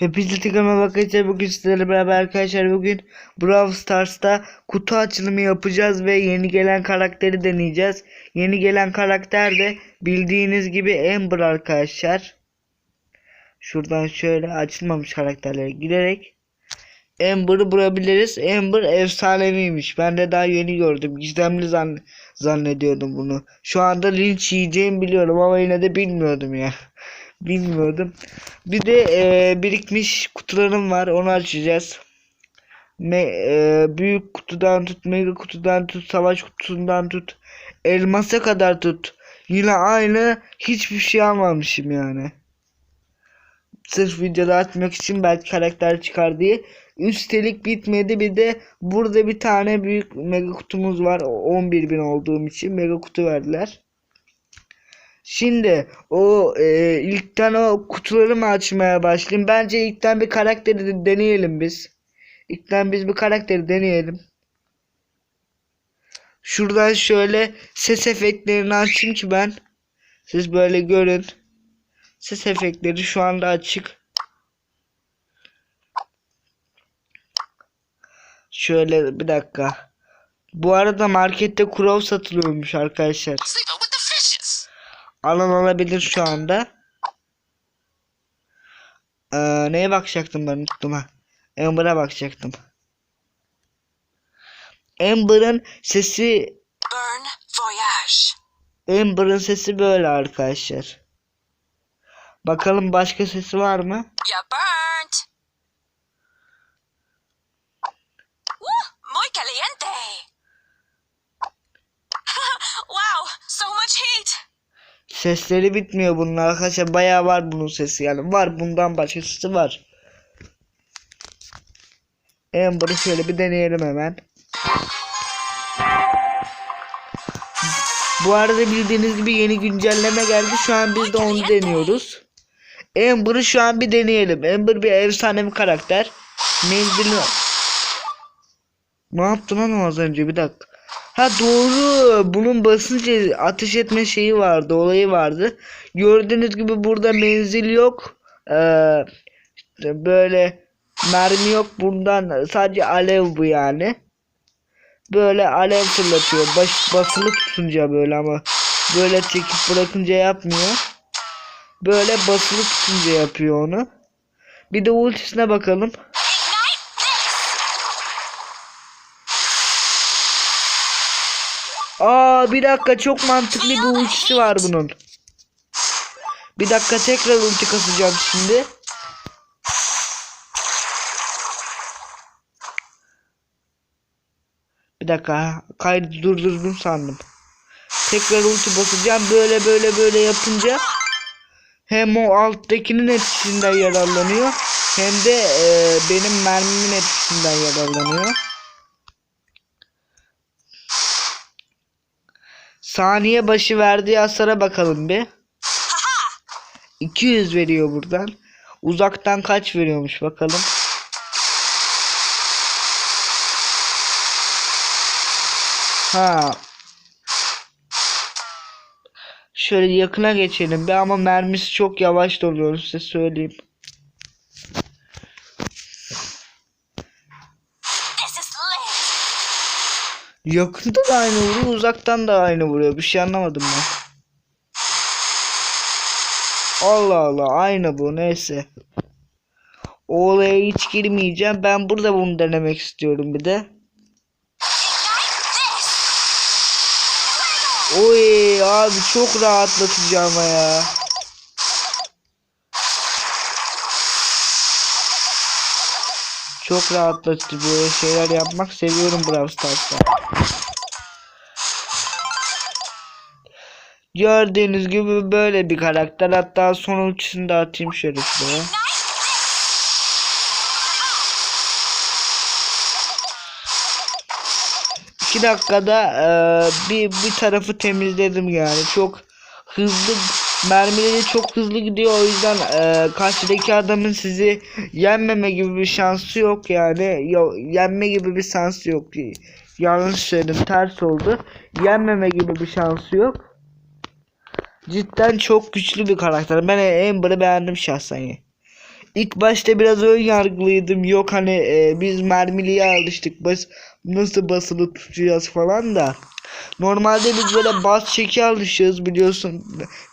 Hepinize tekrar arkadaşlar bugün sizlerle beraber arkadaşlar bugün Brawl Stars'ta kutu açılımı yapacağız ve yeni gelen karakteri deneyeceğiz. Yeni gelen karakter de bildiğiniz gibi Amber arkadaşlar. Şuradan şöyle açılmamış karakterlere girerek Amber'ı bulabiliriz. Amber efsaneviymiş. Ben de daha yeni gördüm. Gizemli zann zannediyordum bunu. Şu anda linç yiyeceğimi biliyorum ama yine de bilmiyordum ya. Bilmiyordum. Bir de e, birikmiş kutularım var. Onu açacağız. Me, e, büyük kutudan tut, mega kutudan tut, savaş kutusundan tut, elmasa kadar tut. Yine aynı hiçbir şey almamışım yani. Sırf videoda atmak için belki karakter çıkar diye. Üstelik bitmedi bir de burada bir tane büyük mega kutumuz var. 11.000 olduğum için mega kutu verdiler. Şimdi o e, ilkten o kutuları mı açmaya başlayayım? Bence ilkten bir karakteri de deneyelim biz. İlkten biz bir karakteri deneyelim. Şuradan şöyle ses efektlerini açayım ki ben. Siz böyle görün. Ses efektleri şu anda açık. Şöyle bir dakika. Bu arada markette kurov satılıyormuş arkadaşlar. Alan alabilir şu anda. Ee, neye bakacaktım ben unuttum ha. Amber'a bakacaktım. Amber'ın sesi Burn voyage. Amber'ın sesi böyle arkadaşlar. Bakalım başka sesi var mı? You burnt. Sesleri bitmiyor bunun arkadaşlar. Bayağı var bunun sesi yani. Var bundan başka sesi var. Amber'ı şöyle bir deneyelim hemen. Bu arada bildiğiniz gibi yeni güncelleme geldi. Şu an biz de onu deniyoruz. Amber'ı şu an bir deneyelim. Amber bir efsane bir karakter. Menzili... Ne yaptın lan o az önce bir dakika. Ha doğru. Bunun basınca ateş etme şeyi vardı. Olayı vardı. Gördüğünüz gibi burada menzil yok. Ee, böyle mermi yok. Bundan sadece alev bu yani. Böyle alev fırlatıyor. Baş, basılı tutunca böyle ama böyle çekip bırakınca yapmıyor. Böyle basılı tutunca yapıyor onu. Bir de ultisine bakalım. Bir dakika çok mantıklı bir ultisi var bunun. Bir dakika tekrar ulti kasacağım şimdi. Bir dakika kaydı durdurdum sandım. Tekrar ulti basacağım böyle böyle böyle yapınca hem o alttakinin etkisinden yararlanıyor hem de e, benim mermimin etkisinden yararlanıyor. Saniye başı verdiği hasara bakalım bir. 200 veriyor buradan. Uzaktan kaç veriyormuş bakalım. Ha. Şöyle yakına geçelim bir ama mermisi çok yavaş doluyor size söyleyeyim. Yakında da aynı vuruyor, uzaktan da aynı vuruyor. Bir şey anlamadım ben. Allah Allah, aynı bu. Neyse. O olaya hiç girmeyeceğim. Ben burada bunu denemek istiyorum bir de. Oy abi çok rahatlatıcı ama ya. Çok rahatlatıcı böyle şeyler yapmak seviyorum Brawl Stars'ta. Gördüğünüz gibi böyle bir karakter. Hatta son ultisini de atayım şöyle. İki dakikada eee, bir bir tarafı temizledim yani. Çok hızlı mermileri çok hızlı gidiyor o yüzden eee, karşıdaki adamın sizi yenmeme gibi bir şansı yok yani. Yo, yenme gibi bir şansı yok. Yanlış söyledim ters oldu. Yenmeme gibi bir şansı yok. Cidden çok güçlü bir karakter. Ben Amber'ı beğendim şahsen. İlk başta biraz ön yargılıydım. Yok hani e, biz mermiliye alıştık. Bas, nasıl basılı tutacağız falan da. Normalde biz böyle bas çeki alışıyoruz biliyorsun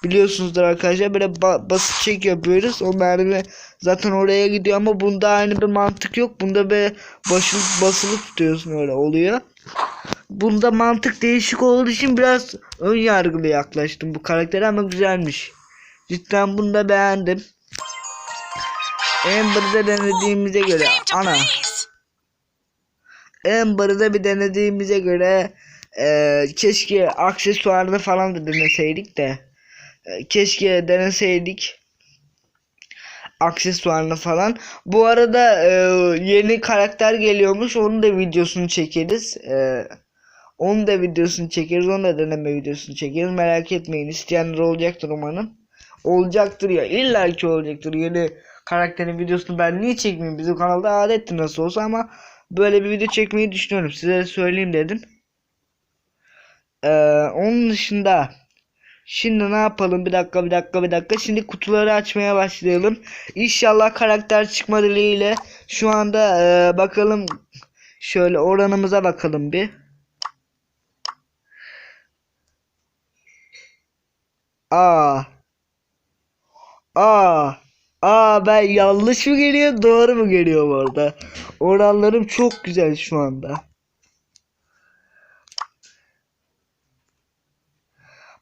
biliyorsunuzdur arkadaşlar böyle ba- basit çek yapıyoruz o mermi zaten oraya gidiyor ama bunda aynı bir mantık yok bunda be basılı basılı tutuyorsun öyle oluyor bunda mantık değişik olduğu için biraz ön yargılı yaklaştım bu karaktere ama güzelmiş cidden bunu da beğendim Amber'da denediğimize göre ana. Amber'da bir denediğimize göre eee, keşke aksesuarını falan da deneseydik de Eee, keşke deneseydik aksesuarını falan. Bu arada eee, yeni karakter geliyormuş. Onun da videosunu çekeriz. Eee, onun da videosunu çekeriz. Onun da deneme videosunu çekeriz. Merak etmeyin. İsteyenler olacaktır umarım. Olacaktır ya. İlla ki olacaktır. Yeni karakterin videosunu ben niye çekmeyeyim? Bizim kanalda adetti nasıl olsa ama böyle bir video çekmeyi düşünüyorum. Size söyleyeyim dedim. Ee, onun dışında şimdi ne yapalım? Bir dakika, bir dakika, bir dakika. Şimdi kutuları açmaya başlayalım. İnşallah karakter çıkma dileğiyle şu anda ee, bakalım şöyle oranımıza bakalım bir. Aa. Aa. Aa ben yanlış mı geliyor doğru mu geliyor bu arada? Oranlarım çok güzel şu anda.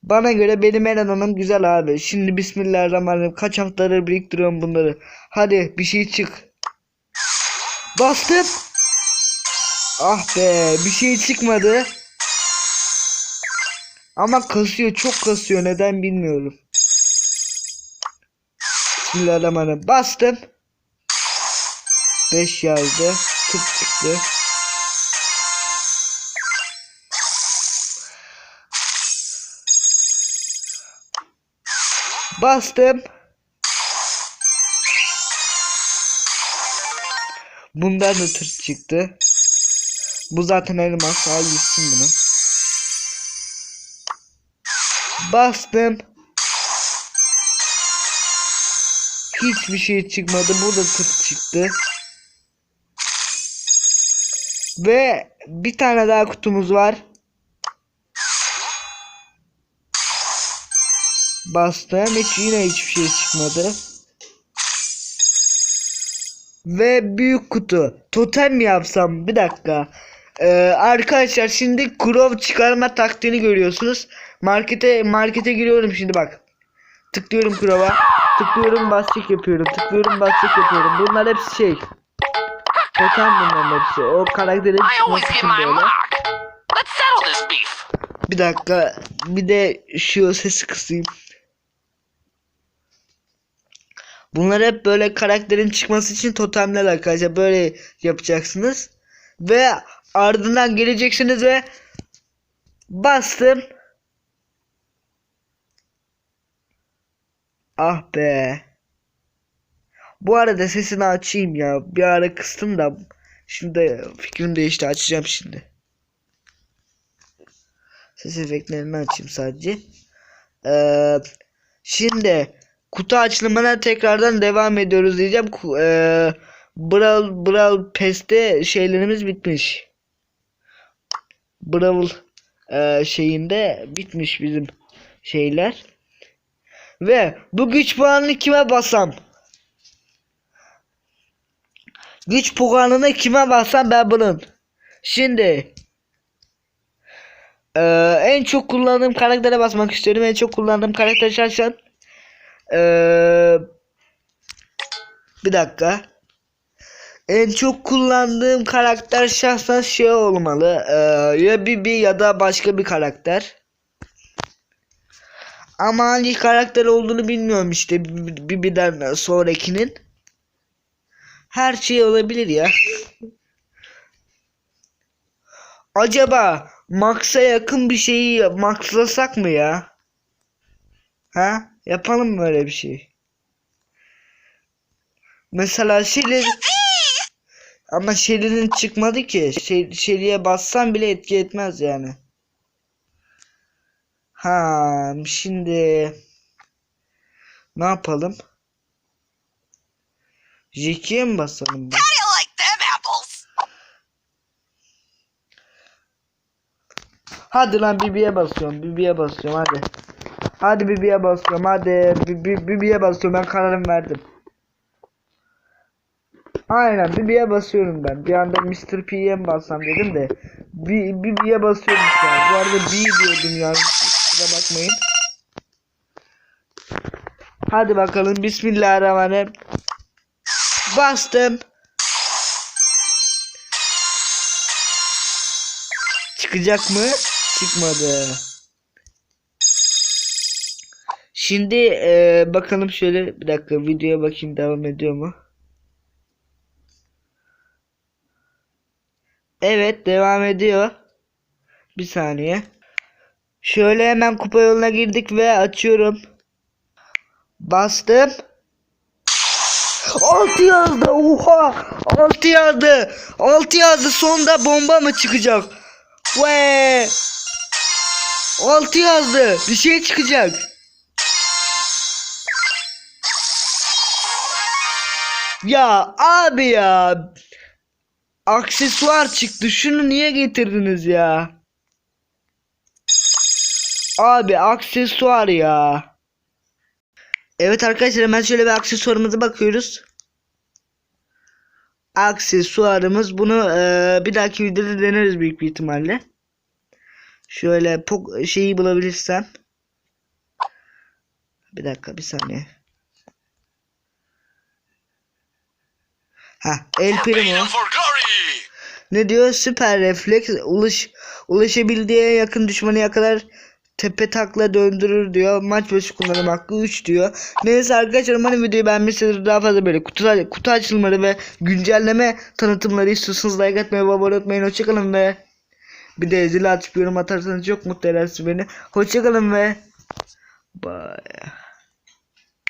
Bana göre benim en adamım güzel abi. Şimdi Bismillahirrahmanirrahim. Kaç haftadır biriktiriyorum bunları. Hadi bir şey çık. Bastım. Ah be bir şey çıkmadı. Ama kasıyor çok kasıyor neden bilmiyorum. Bismillahirrahmanirrahim. Bastım. 5 yazdı. Tıp çıktı. Bastım. Bundan da tır çıktı. Bu zaten elmas. Al gitsin bunu. Bastım. Hiçbir şey çıkmadı. Burada tır çıktı. Ve bir tane daha kutumuz var. Bastım. Hiç yine hiçbir şey çıkmadı. Ve büyük kutu. Totem mi yapsam? Bir dakika. Ee, arkadaşlar şimdi Crow çıkarma taktiğini görüyorsunuz. Markete markete giriyorum şimdi bak. Tıklıyorum Crow'a. Tıklıyorum basçık yapıyorum. Tıklıyorum basçık yapıyorum. Bunlar hepsi şey. Totem bunların hepsi. O karakterin çıkması için böyle. mark. Let's settle this beef. Bir dakika. Bir de şu sesi kısayım. Bunlar hep böyle karakterin çıkması için totemler arkadaşlar. Böyle yapacaksınız. Ve ardından geleceksiniz ve bastım. Ah be. Bu arada sesini açayım ya. Bir ara kıstım da. Şimdi fikrim değişti. Açacağım şimdi. Ses efektlerini açayım sadece. Ee, şimdi kutu açılımına tekrardan devam ediyoruz diyeceğim. Ee, Brawl Brawl Pass'te şeylerimiz bitmiş. Brawl ee, şeyinde bitmiş bizim şeyler. Ve bu güç puanını kime basam? Güç puanını kime bassam ben bunun. Şimdi ee, en çok kullandığım karaktere basmak istiyorum. En çok kullandığım karakter şahsen ee, bir dakika. En çok kullandığım karakter şahsen şey olmalı. Ee, ya Bibi ya da başka bir karakter. Ama hangi karakter olduğunu bilmiyorum işte Bi- Bibi'den sonrakinin. Her şey olabilir ya. Acaba Max'a yakın bir şeyi maxlasak mı ya? Ha? Yapalım mı öyle bir şey? Mesela Shelly ama Shelly'nin çıkmadı ki. Şey, Shelly'e bassam bile etki etmez yani. Ha, şimdi ne yapalım? J2'ye mi basalım? apples? Hadi lan BB'ye basıyorum. BB'ye basıyorum hadi. Hadi BB'ye basıyorum hadi. BB'ye basıyorum ben kararım verdim. Aynen BB'ye basıyorum ben. Bir anda Mr. P'ye mi bassam dedim de. B- BB'ye basıyorum şu an. Bu arada B diyordum ya. Kusura bakmayın. Hadi bakalım. Bismillahirrahmanirrahim. Bastım. Çıkacak mı? Çıkmadı. Şimdi eee, bakalım şöyle bir dakika videoya bakayım devam ediyor mu? Evet devam ediyor. Bir saniye. Şöyle hemen kupa yoluna girdik ve açıyorum. Bastım. 6 yazdı. Oha! 6 yazdı. 6 yazdı. Sonda bomba mı çıkacak? Ve 6 yazdı. Bir şey çıkacak. Ya abi ya. Aksesuar çıktı. Şunu niye getirdiniz ya? Abi aksesuar ya. Evet arkadaşlar hemen şöyle bir aksesuarımıza bakıyoruz. Aksesuarımız bunu eee, bir dahaki videoda deneriz büyük bir ihtimalle. Şöyle şeyi bulabilirsem. Bir dakika bir saniye. Ha El Primo. Ne diyor? Süper refleks ulaş ulaşabildiği yakın düşmanı yakalar tepe takla döndürür diyor. Maç başı kullanım hakkı 3 diyor. Neyse arkadaşlar umarım videoyu beğenmişsiniz. Daha fazla böyle kutu, kutu açılımları ve güncelleme tanıtımları istiyorsanız like atmayı ve abone olmayı. Hoşçakalın ve bir de zil açıp yorum atarsanız çok mutlu edersiniz beni. Hoşçakalın ve bye.